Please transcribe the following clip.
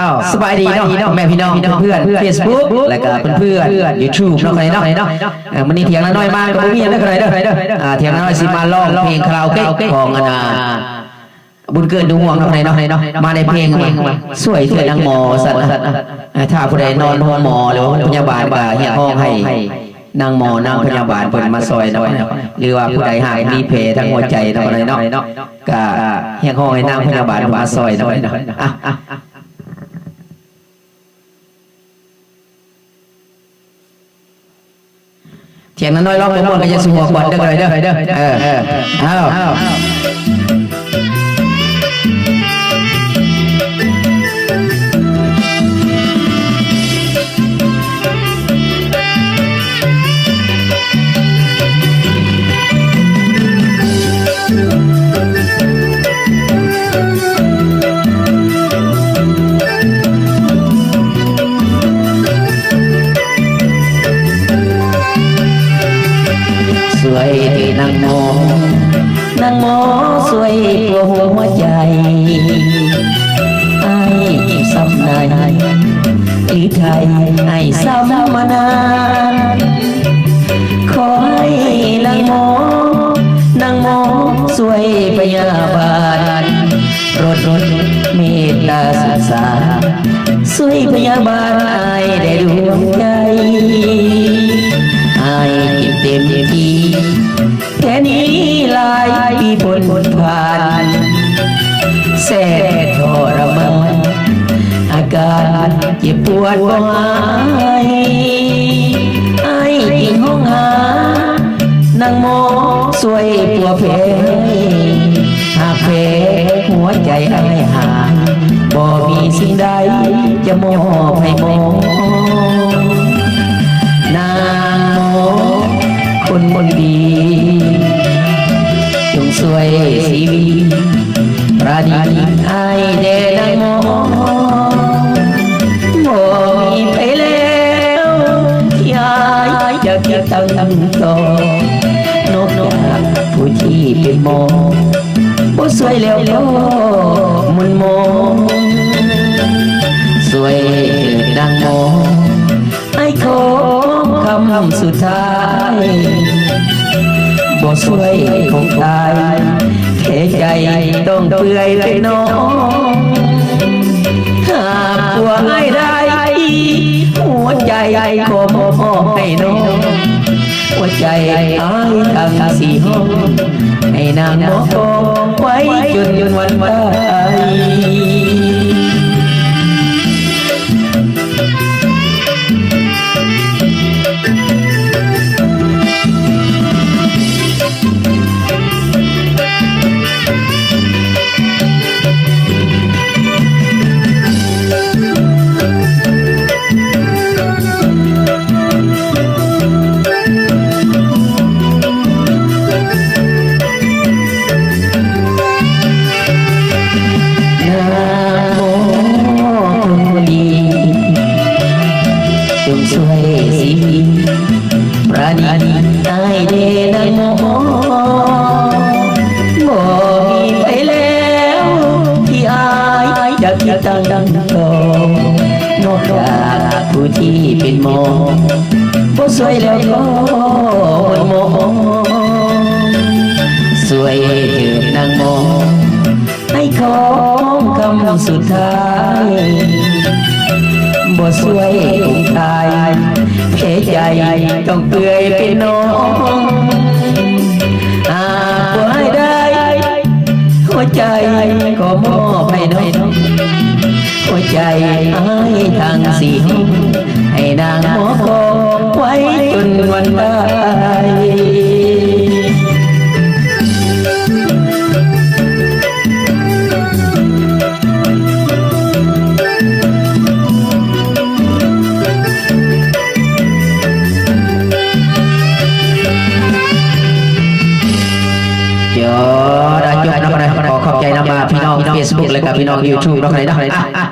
อ้าวสบายดีเนาะแม่พี่น้องเพื่อนเฟซบุ๊กแล้วก็เพื่อนๆยูทูบเนาะใครเนาะเออวันนี้เถียงน้อยมากก็บ่มีอะไรเด้อใครเด้ออ่าเถียงน้อยสิมาร้องเพลงคาราโอเกะของอนาบุญเกินดูห่วงเนาะใครเนาะมาในเพลงมาสวยเถื่อนนางหมอสัตว์อ่าถ้าผู้ใดนอนห้องหมอหรือว่าพยาบาลก็เฮียห้องให้นางหมอนางพยาบาลเปิดมาซอยหน่อยหรือว่าผู้ใดหากมีเพทั้งหัวใจเนาะใครเนาะก็เฮียห้องให้นางพยาบาลมาซอยหน่อยอะอะ เถียงน้อยๆร้องไปหมดก็จะสูหัวขวัญเด้อเลยเด้อเด้อเออเอออ้าวอ้า วสวยที่นางโมนางโมสวยกว่าหัวใจไอ้ซ้ำนายอีไทยไอ้ซ้ำมานานขอให้นางโมนางโมสวยพยาบาลรถรถเมตตาสงสารสวยพยาบาลไอ้ได้ดวงใจ เจ็บปวดบ่หายไอ้ยิ่งห้องหานางโมสวยปัวเพหากเพหัวใจไอ้หายบ่มีสิ่งใดจะมอบให้มองนางโมคนคนดีจงสวยสีวีประดิษฐ์ให้เด ตั้งตั้งต่อนกจากผู้ที่เป็นโมบ่สวยแล้วก็มันโมสวยเถิดนางโมไอ้ขอคำสุดท้ายบ่สวยคงตายแค่ใจต้องเปื่อยเลยน้องหากตัวไอ้ได้หัวใจขอมอบให้น้อง ใจไอ้ทั้งสี่ห้องให้นางมองไว้จนวันตาย เดนาโมบ่มีไปแล้วที่อายจะคิดตั้งดังต่อนอกจากผู้ที่เป็นหมอบ่สวยแล้วก็มันหมอสวยเถิดนางโมให้ของคำสุดท้ายบ่สวยคงตาย เพใจต้องเปื่อยเป็นน้องหากว่าได้ หัวใจขอมอบให้น้องหัวใจให้ทางสีให้นางหมอคอไว้จนวันตาย เดี๋ยวได้จบนะครับขอขอบใจนะมาพี่น้องเฟซบุ๊กและกับพี่น้องยูทูบนะครับนะครับ